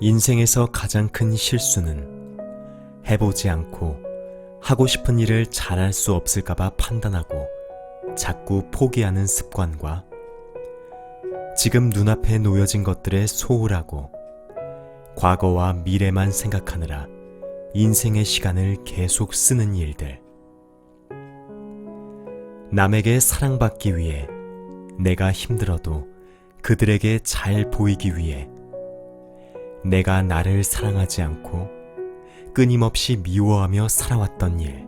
인생에서 가장 큰 실수는 해보지 않고 하고 싶은 일을 잘할 수 없을까봐 판단하고 자꾸 포기하는 습관과 지금 눈앞에 놓여진 것들에 소홀하고 과거와 미래만 생각하느라 인생의 시간을 계속 쓰는 일들. 남에게 사랑받기 위해 내가 힘들어도 그들에게 잘 보이기 위해 내가 나를 사랑하지 않고 끊임없이 미워하며 살아왔던 일.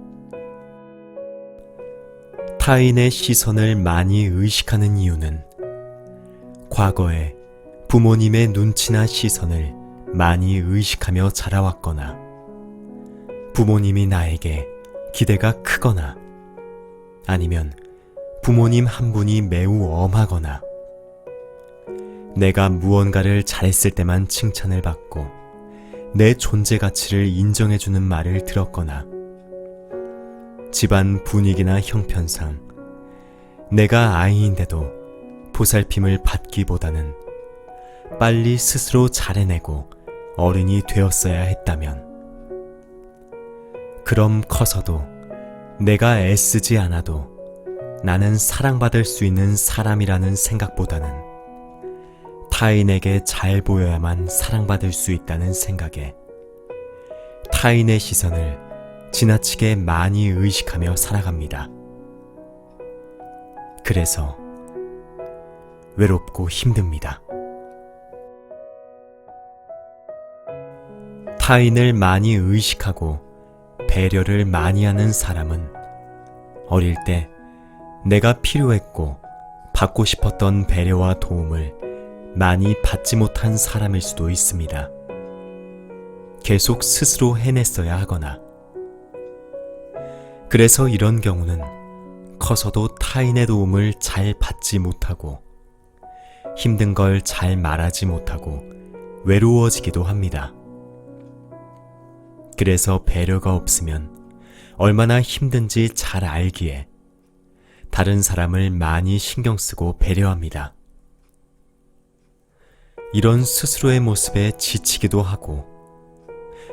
타인의 시선을 많이 의식하는 이유는 과거에 부모님의 눈치나 시선을 많이 의식하며 자라왔거나 부모님이 나에게 기대가 크거나 아니면 부모님 한 분이 매우 엄하거나 내가 무언가를 잘했을 때만 칭찬을 받고 내 존재 가치를 인정해주는 말을 들었거나 집안 분위기나 형편상 내가 아이인데도 보살핌을 받기보다는 빨리 스스로 잘해내고 어른이 되었어야 했다면 그럼 커서도 내가 애쓰지 않아도 나는 사랑받을 수 있는 사람이라는 생각보다는 타인에게 잘 보여야만 사랑받을 수 있다는 생각에 타인의 시선을 지나치게 많이 의식하며 살아갑니다. 그래서 외롭고 힘듭니다. 타인을 많이 의식하고 배려를 많이 하는 사람은 어릴 때 내가 필요했고 받고 싶었던 배려와 도움을 많이 받지 못한 사람일 수도 있습니다. 계속 스스로 해냈어야 하거나 그래서 이런 경우는 커서도 타인의 도움을 잘 받지 못하고 힘든 걸 잘 말하지 못하고 외로워지기도 합니다. 그래서 배려가 없으면 얼마나 힘든지 잘 알기에 다른 사람을 많이 신경 쓰고 배려합니다. 이런 스스로의 모습에 지치기도 하고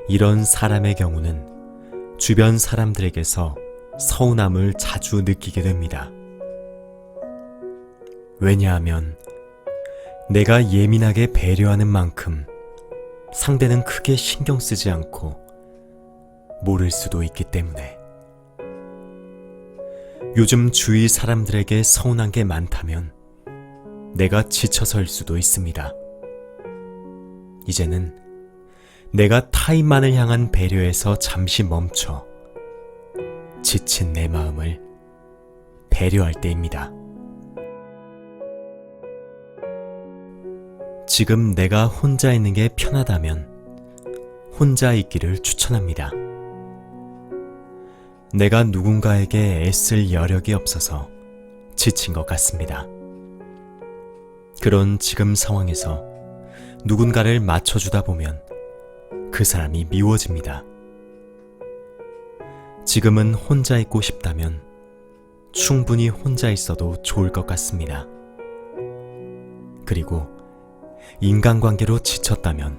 이런 사람의 경우는 주변 사람들에게서 서운함을 자주 느끼게 됩니다. 왜냐하면 내가 예민하게 배려하는 만큼 상대는 크게 신경 쓰지 않고 모를 수도 있기 때문에. 요즘 주위 사람들에게 서운한 게 많다면 내가 지쳐서일 수도 있습니다. 이제는 내가 타인만을 향한 배려에서 잠시 멈춰 지친 내 마음을 배려할 때입니다. 지금 내가 혼자 있는 게 편하다면 혼자 있기를 추천합니다. 내가 누군가에게 애쓸 여력이 없어서 지친 것 같습니다. 그런 지금 상황에서 누군가를 맞춰주다 보면 그 사람이 미워집니다. 지금은 혼자 있고 싶다면 충분히 혼자 있어도 좋을 것 같습니다. 그리고 인간관계로 지쳤다면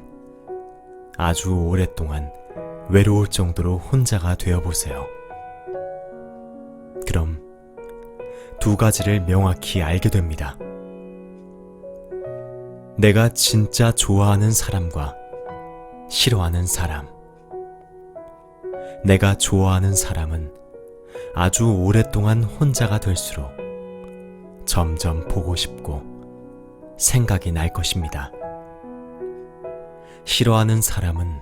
아주 오랫동안 외로울 정도로 혼자가 되어 보세요. 그럼 두 가지를 명확히 알게 됩니다. 내가 진짜 좋아하는 사람과 싫어하는 사람. 내가 좋아하는 사람은 아주 오랫동안 혼자가 될수록 점점 보고 싶고 생각이 날 것입니다. 싫어하는 사람은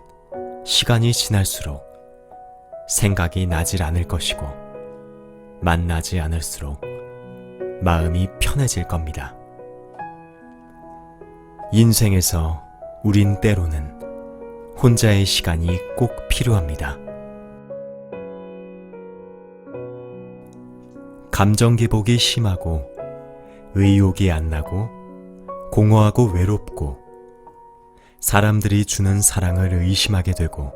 시간이 지날수록 생각이 나질 않을 것이고 만나지 않을수록 마음이 편해질 겁니다. 인생에서 우린 때로는 혼자의 시간이 꼭 필요합니다. 감정 기복이 심하고 의욕이 안 나고 공허하고 외롭고 사람들이 주는 사랑을 의심하게 되고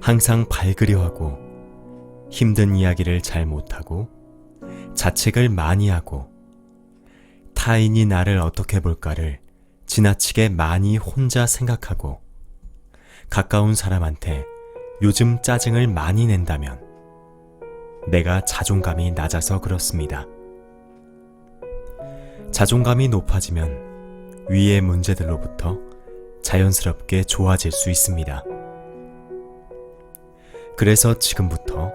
항상 밝으려 하고 힘든 이야기를 잘 못하고 자책을 많이 하고 타인이 나를 어떻게 볼까를 지나치게 많이 혼자 생각하고 가까운 사람한테 요즘 짜증을 많이 낸다면 내가 자존감이 낮아서 그렇습니다. 자존감이 높아지면 위의 문제들로부터 자연스럽게 좋아질 수 있습니다. 그래서 지금부터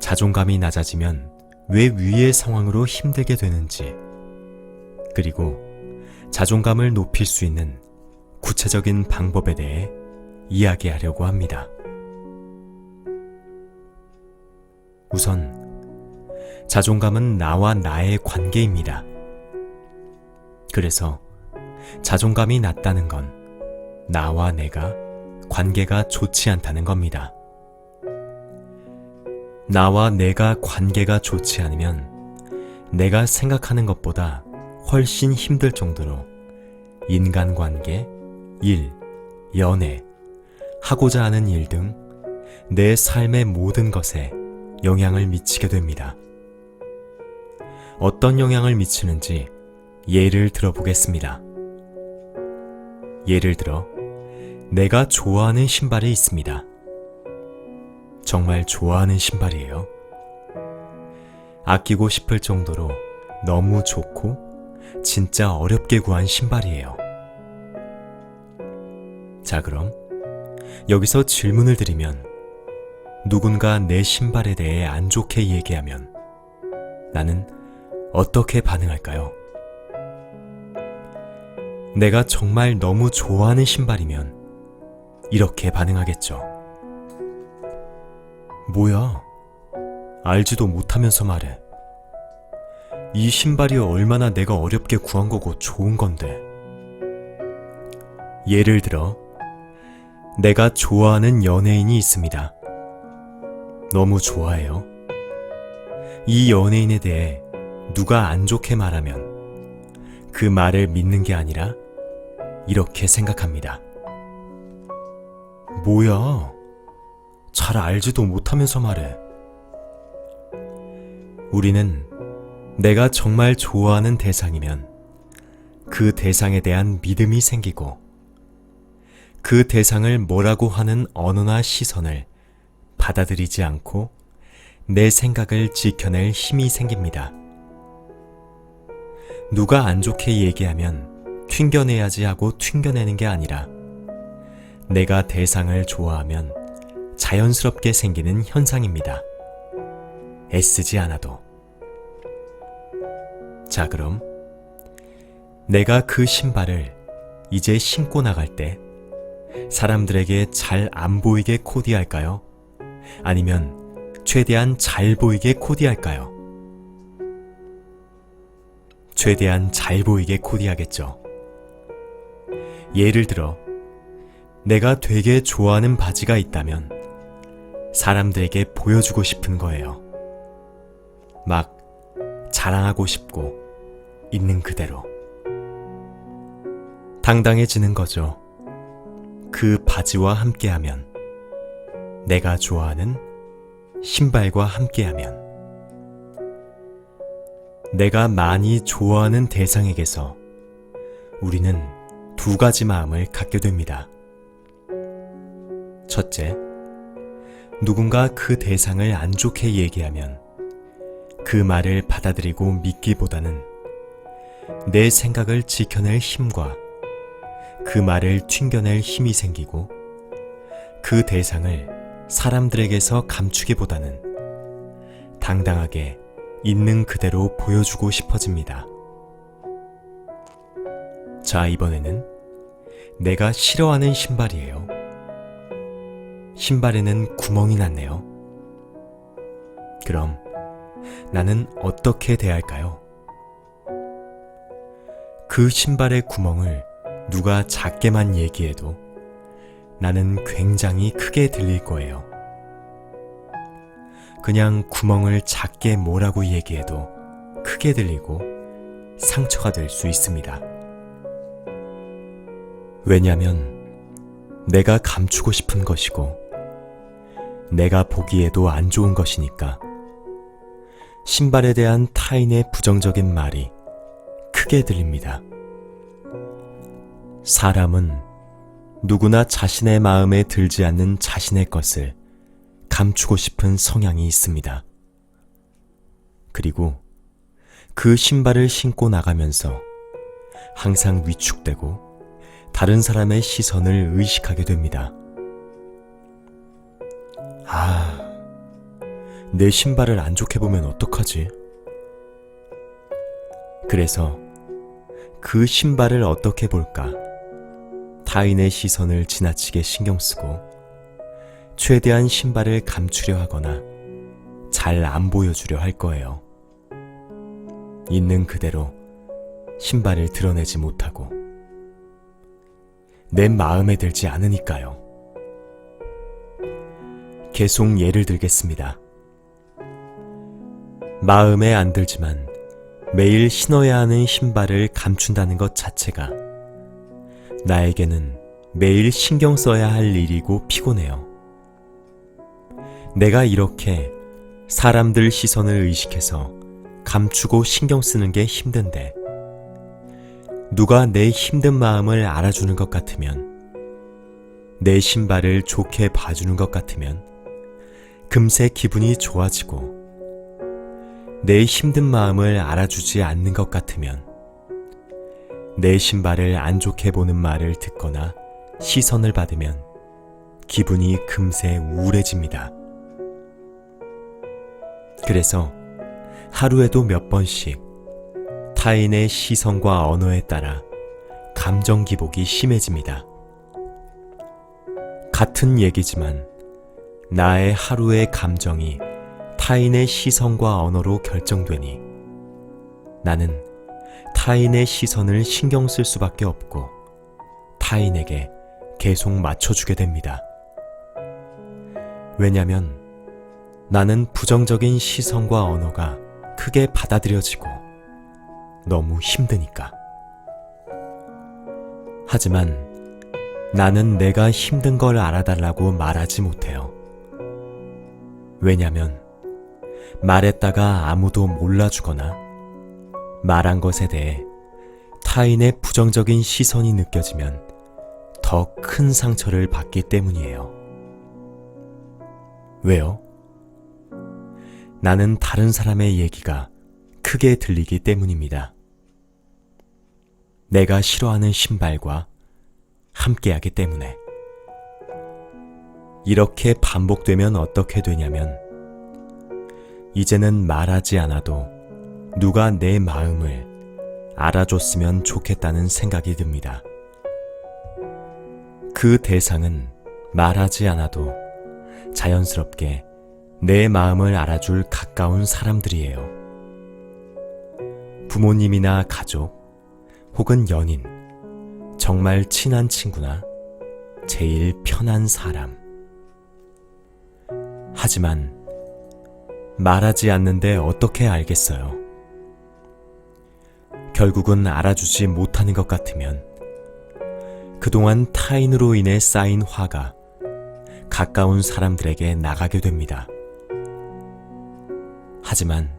자존감이 낮아지면 왜 위의 상황으로 힘들게 되는지, 그리고 자존감을 높일 수 있는 구체적인 방법에 대해 이야기하려고 합니다. 우선, 자존감은 나와 나의 관계입니다. 그래서 자존감이 낮다는 건 나와 내가 관계가 좋지 않다는 겁니다. 나와 내가 관계가 좋지 않으면 내가 생각하는 것보다 훨씬 힘들 정도로 인간관계, 일, 연애, 하고자 하는 일 등 내 삶의 모든 것에 영향을 미치게 됩니다. 어떤 영향을 미치는지 예를 들어보겠습니다. 예를 들어, 내가 좋아하는 신발이 있습니다. 정말 좋아하는 신발이에요. 아끼고 싶을 정도로 너무 좋고 진짜 어렵게 구한 신발이에요. 자, 그럼 여기서 질문을 드리면 누군가 내 신발에 대해 안 좋게 얘기하면 나는 어떻게 반응할까요? 내가 정말 너무 좋아하는 신발이면 이렇게 반응하겠죠. 뭐야? 알지도 못하면서 말해. 이 신발이 얼마나 내가 어렵게 구한 거고 좋은 건데. 예를 들어, 내가 좋아하는 연예인이 있습니다. 너무 좋아해요. 이 연예인에 대해 누가 안 좋게 말하면 그 말을 믿는 게 아니라 이렇게 생각합니다. 뭐야? 잘 알지도 못하면서 말해. 우리는 내가 정말 좋아하는 대상이면 그 대상에 대한 믿음이 생기고 그 대상을 뭐라고 하는 언어나 시선을 받아들이지 않고 내 생각을 지켜낼 힘이 생깁니다. 누가 안 좋게 얘기하면 튕겨내야지 하고 튕겨내는 게 아니라 내가 대상을 좋아하면 자연스럽게 생기는 현상입니다. 애쓰지 않아도. 자, 그럼 내가 그 신발을 이제 신고 나갈 때 사람들에게 잘 안 보이게 코디할까요? 아니면 최대한 잘 보이게 코디할까요? 최대한 잘 보이게 코디하겠죠. 예를 들어, 내가 되게 좋아하는 바지가 있다면 사람들에게 보여주고 싶은 거예요. 막 자랑하고 싶고 있는 그대로. 당당해지는 거죠. 그 바지와 함께하면 내가 좋아하는 신발과 함께하면 내가 많이 좋아하는 대상에게서 우리는 두 가지 마음을 갖게 됩니다. 첫째, 누군가 그 대상을 안 좋게 얘기하면 그 말을 받아들이고 믿기보다는 내 생각을 지켜낼 힘과 그 말을 튕겨낼 힘이 생기고 그 대상을 사람들에게서 감추기보다는 당당하게 있는 그대로 보여주고 싶어집니다. 자, 이번에는 내가 싫어하는 신발이에요. 신발에는 구멍이 났네요. 그럼 나는 어떻게 대할까요? 그 신발의 구멍을 누가 작게만 얘기해도 나는 굉장히 크게 들릴 거예요. 그냥 구멍을 작게 뭐라고 얘기해도 크게 들리고 상처가 될 수 있습니다. 왜냐면 내가 감추고 싶은 것이고 내가 보기에도 안 좋은 것이니까 신발에 대한 타인의 부정적인 말이 크게 들립니다. 사람은 누구나 자신의 마음에 들지 않는 자신의 것을 감추고 싶은 성향이 있습니다. 그리고 그 신발을 신고 나가면서 항상 위축되고 다른 사람의 시선을 의식하게 됩니다. 아, 내 신발을 안 좋게 보면 어떡하지? 그래서 그 신발을 어떻게 볼까? 타인의 시선을 지나치게 신경 쓰고 최대한 신발을 감추려 하거나 잘 안 보여주려 할 거예요. 있는 그대로 신발을 드러내지 못하고 내 마음에 들지 않으니까요. 계속 예를 들겠습니다. 마음에 안 들지만 매일 신어야 하는 신발을 감춘다는 것 자체가 나에게는 매일 신경 써야 할 일이고 피곤해요. 내가 이렇게 사람들 시선을 의식해서 감추고 신경 쓰는 게 힘든데 누가 내 힘든 마음을 알아주는 것 같으면 내 신발을 좋게 봐주는 것 같으면 금세 기분이 좋아지고 내 힘든 마음을 알아주지 않는 것 같으면 내 신발을 안 좋게 보는 말을 듣거나 시선을 받으면 기분이 금세 우울해집니다. 그래서 하루에도 몇 번씩 타인의 시선과 언어에 따라 감정 기복이 심해집니다. 같은 얘기지만 나의 하루의 감정이 타인의 시선과 언어로 결정되니 나는 타인의 시선을 신경 쓸 수밖에 없고 타인에게 계속 맞춰주게 됩니다. 왜냐면 나는 부정적인 시선과 언어가 크게 받아들여지고 너무 힘드니까. 하지만 나는 내가 힘든 걸 알아달라고 말하지 못해요. 왜냐면 말했다가 아무도 몰라주거나 말한 것에 대해 타인의 부정적인 시선이 느껴지면 더 큰 상처를 받기 때문이에요. 왜요? 나는 다른 사람의 얘기가 크게 들리기 때문입니다. 내가 싫어하는 신발과 함께하기 때문에. 이렇게 반복되면 어떻게 되냐면, 이제는 말하지 않아도 누가 내 마음을 알아줬으면 좋겠다는 생각이 듭니다. 그 대상은 말하지 않아도 자연스럽게 내 마음을 알아줄 가까운 사람들이에요. 부모님이나 가족, 혹은 연인, 정말 친한 친구나 제일 편한 사람. 하지만 말하지 않는데 어떻게 알겠어요? 결국은 알아주지 못하는 것 같으면 그동안 타인으로 인해 쌓인 화가 가까운 사람들에게 나가게 됩니다. 하지만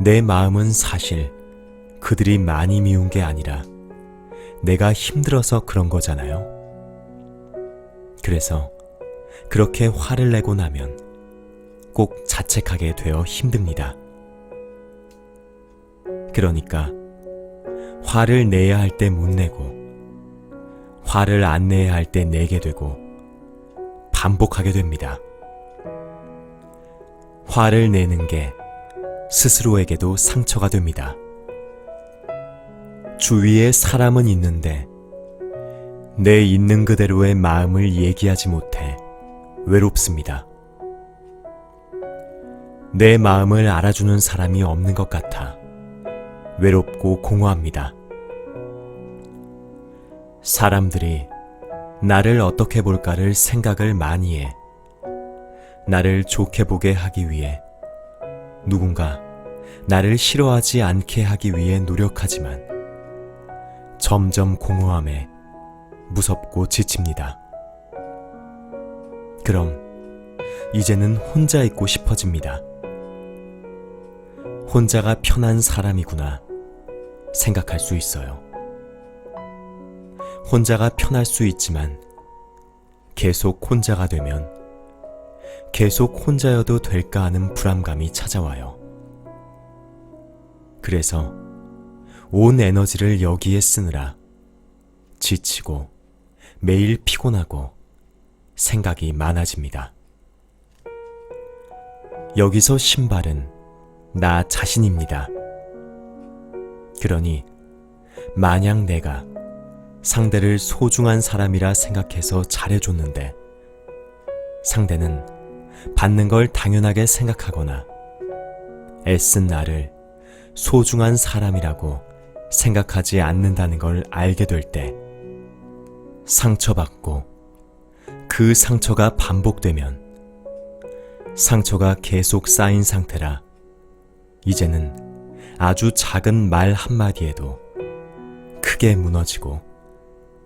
내 마음은 사실 그들이 많이 미운 게 아니라 내가 힘들어서 그런 거잖아요. 그래서 그렇게 화를 내고 나면 꼭 자책하게 되어 힘듭니다. 그러니까 화를 내야 할 때 못 내고 화를 안 내야 할 때 내게 되고 반복하게 됩니다. 화를 내는 게 스스로에게도 상처가 됩니다. 주위에 사람은 있는데 내 있는 그대로의 마음을 얘기하지 못해 외롭습니다. 내 마음을 알아주는 사람이 없는 것 같아 외롭고 공허합니다. 사람들이 나를 어떻게 볼까를 생각을 많이 해. 나를 좋게 보게 하기 위해 누군가 나를 싫어하지 않게 하기 위해 노력하지만 점점 공허함에 무섭고 지칩니다. 그럼 이제는 혼자 있고 싶어집니다. 혼자가 편한 사람이구나 생각할 수 있어요. 혼자가 편할 수 있지만 계속 혼자가 되면 계속 혼자여도 될까 하는 불안감이 찾아와요. 그래서 온 에너지를 여기에 쓰느라 지치고 매일 피곤하고 생각이 많아집니다. 여기서 신발은 나 자신입니다. 그러니 만약 내가 상대를 소중한 사람이라 생각해서 잘해줬는데 상대는 받는 걸 당연하게 생각하거나 애쓴 나를 소중한 사람이라고 생각하지 않는다는 걸 알게 될 때 상처받고 그 상처가 반복되면 상처가 계속 쌓인 상태라 이제는 아주 작은 말 한마디에도 크게 무너지고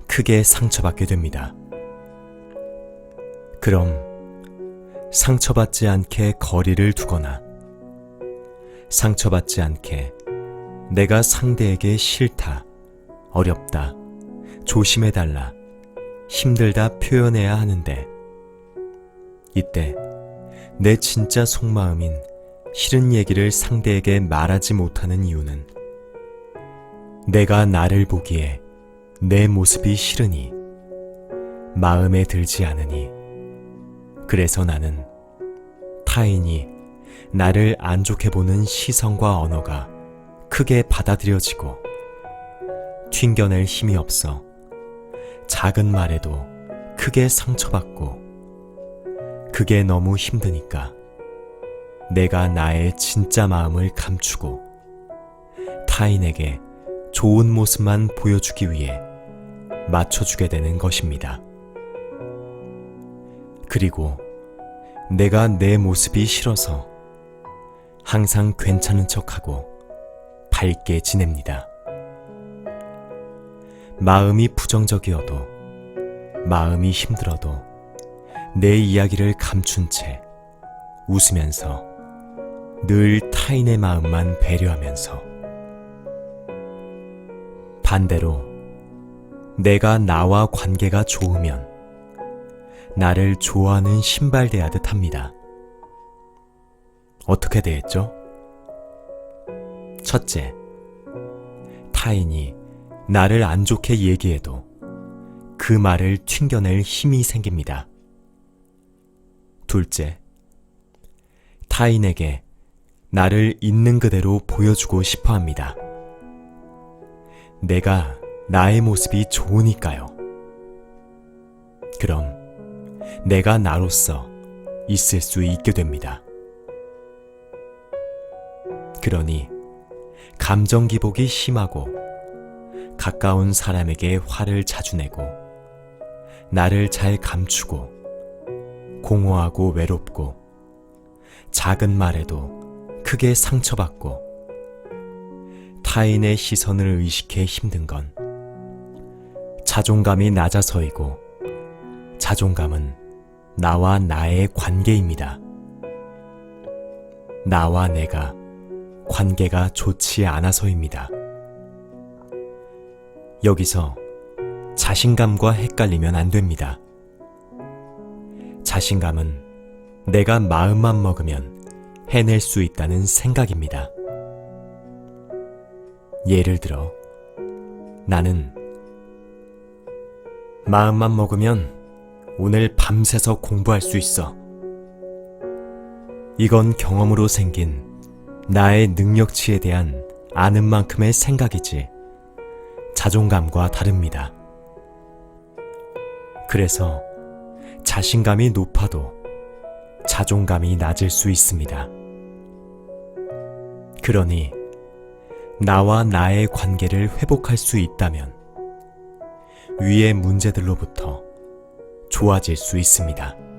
크게 상처받게 됩니다. 그럼 상처받지 않게 거리를 두거나 상처받지 않게 내가 상대에게 싫다, 어렵다, 조심해달라, 힘들다 표현해야 하는데 이때 내 진짜 속마음인 싫은 얘기를 상대에게 말하지 못하는 이유는 내가 나를 보기에 내 모습이 싫으니 마음에 들지 않으니. 그래서 나는 타인이 나를 안 좋게 보는 시선과 언어가 크게 받아들여지고 튕겨낼 힘이 없어 작은 말에도 크게 상처받고 그게 너무 힘드니까 내가 나의 진짜 마음을 감추고 타인에게 좋은 모습만 보여주기 위해 맞춰주게 되는 것입니다. 그리고 내가 내 모습이 싫어서 항상 괜찮은 척하고 밝게 지냅니다. 마음이 부정적이어도 마음이 힘들어도 내 이야기를 감춘 채 웃으면서 늘 타인의 마음만 배려하면서 반대로 내가 나와 관계가 좋으면 나를 좋아하는 신발 대하듯 합니다. 어떻게 대했죠? 첫째, 타인이 나를 안 좋게 얘기해도 그 말을 튕겨낼 힘이 생깁니다. 둘째, 타인에게 나를 있는 그대로 보여주고 싶어 합니다. 내가 나의 모습이 좋으니까요. 그럼 내가 나로서 있을 수 있게 됩니다. 그러니 감정 기복이 심하고 가까운 사람에게 화를 자주 내고 나를 잘 감추고 공허하고 외롭고 작은 말에도 크게 상처받고 타인의 시선을 의식해 힘든 건 자존감이 낮아서이고 자존감은 나와 나의 관계입니다. 나와 내가 관계가 좋지 않아서입니다. 여기서 자신감과 헷갈리면 안 됩니다. 자신감은 내가 마음만 먹으면 해낼 수 있다는 생각입니다. 예를 들어, 나는 마음만 먹으면 오늘 밤새서 공부할 수 있어. 이건 경험으로 생긴 나의 능력치에 대한 아는 만큼의 생각이지 자존감과 다릅니다. 그래서 자신감이 높아도 자존감이 낮을 수 있습니다. 그러니 나와 나의 관계를 회복할 수 있다면 위의 문제들로부터 좋아질 수 있습니다.